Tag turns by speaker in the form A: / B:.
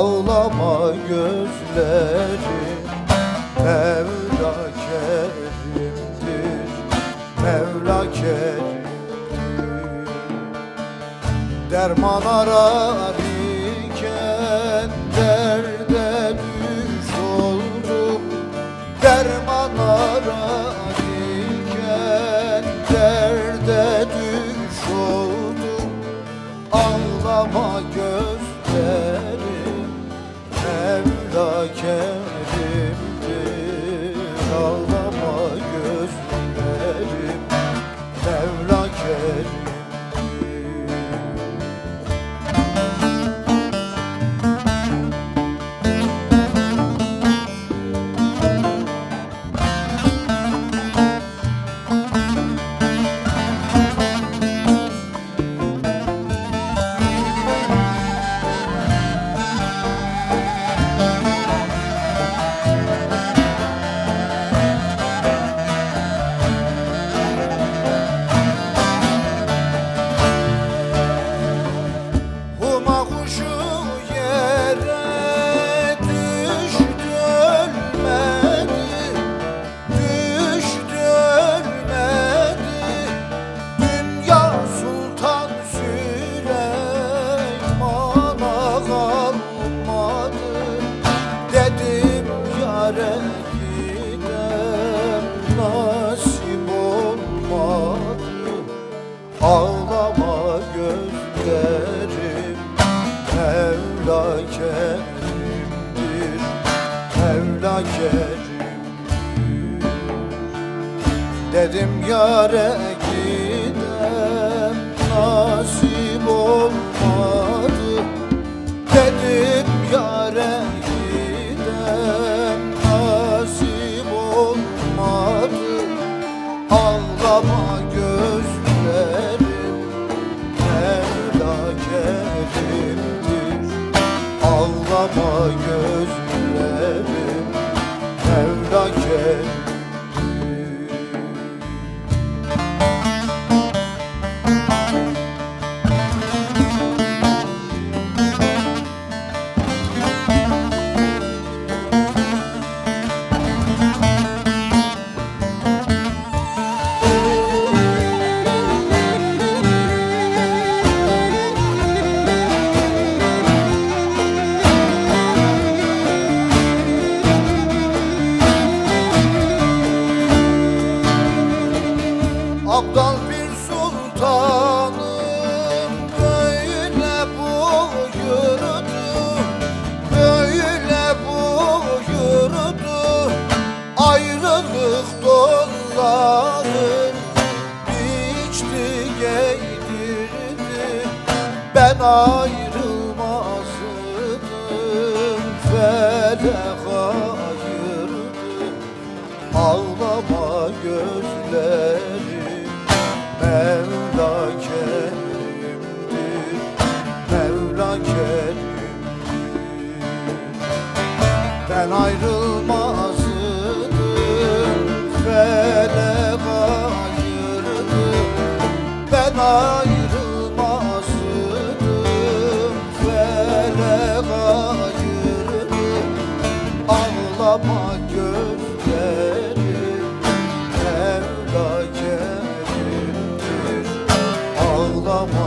A: Ağlama gözlerim Mevla kerimdir Mevla kerimdir. Derman arar Kerimdir Dedim yare gidem nasip olmadı. Dedim yare gidem nasip olmadı. Ağlama gözlerim Mevla kerimdir. Ağlama gözlerim Abdal bir sultanım böyle buyurdu Böyle buyurdu Ayrılık doları biçti giydirdi. Ben ayrılmazdım felek ayırdı Ağlama gözlerim Felek ayırdı Ben ayrılmazdım Felek ayırdı Ağlama gözlerim Mevla kerimdir Ağlama